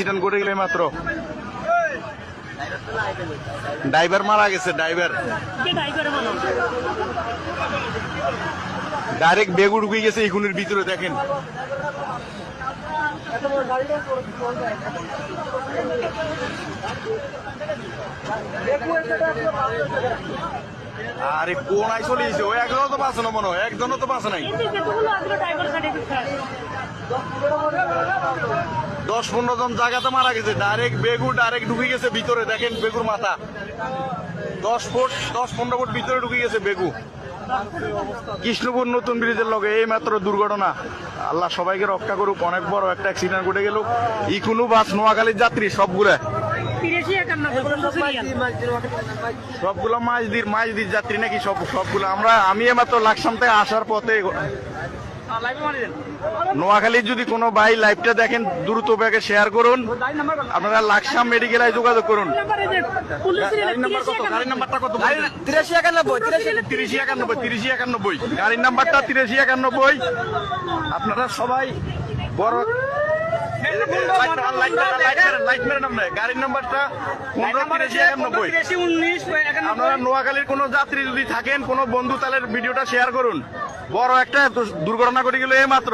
Accident করে গেলে মাত্র। ড্রাইভার মারা গেছে ড্রাইভার। ডাইরেক্ট বেগু ঢুকে গেছে ইকুনের ভিতরে দেখেন। আরে কোন আই চলে গেছে? ও একজনও তো বাঁচে না মনে হয় একজনও তো বাঁচে নাই। দশ পনেরো জন জায়গাতে মারা গেছে। ডাইরেক্ট বেগু ডাইরেক্ট ঢুকে গেছে ভিতরে। দেখেন বেগুর মাথা। দশ ফুট দশ পনেরো ফুট ভিতরে ঢুকে গেছে বেগু। কৃষ্ণপুর নতুন ব্রিজের লগে এই মাত্র দুর্ঘটনা। আল্লাহ সবাইকে রক্ষা করুক। অনেক বড় একটা অ্যাক্সিডেন্ট ঘটে গেল। ইকুনু বাস নোয়াখালীর যাত্রী সবগুলা। সবগুলো মাছ সবগুলো মাঝদির মাঝদির যাত্রী নাকি সব সবগুলো। আমরা আমি মাত্র লাকসাম থেকে আসার পথে নোয়াখালীর যদি কোনো ভাই লাইভটা দেখেন, দ্রুত ব্যাগে শেয়ার করুন। আপনারা লাকসাম মেডিকেলায় যোগাযোগ করুন। একানব্বই একানব্বই একানব্বই। গাড়ির নাম্বারটা তিরাশি একানব্বই। আপনারা সবাই বড় আপনারা নোয়াখালীর কোনো যাত্রী যদি থাকেন, কোনো বন্ধু ভিডিওটা শেয়ার করুন। বড় একটা দুর্ঘটনা ঘটে গেল এই মাত্র।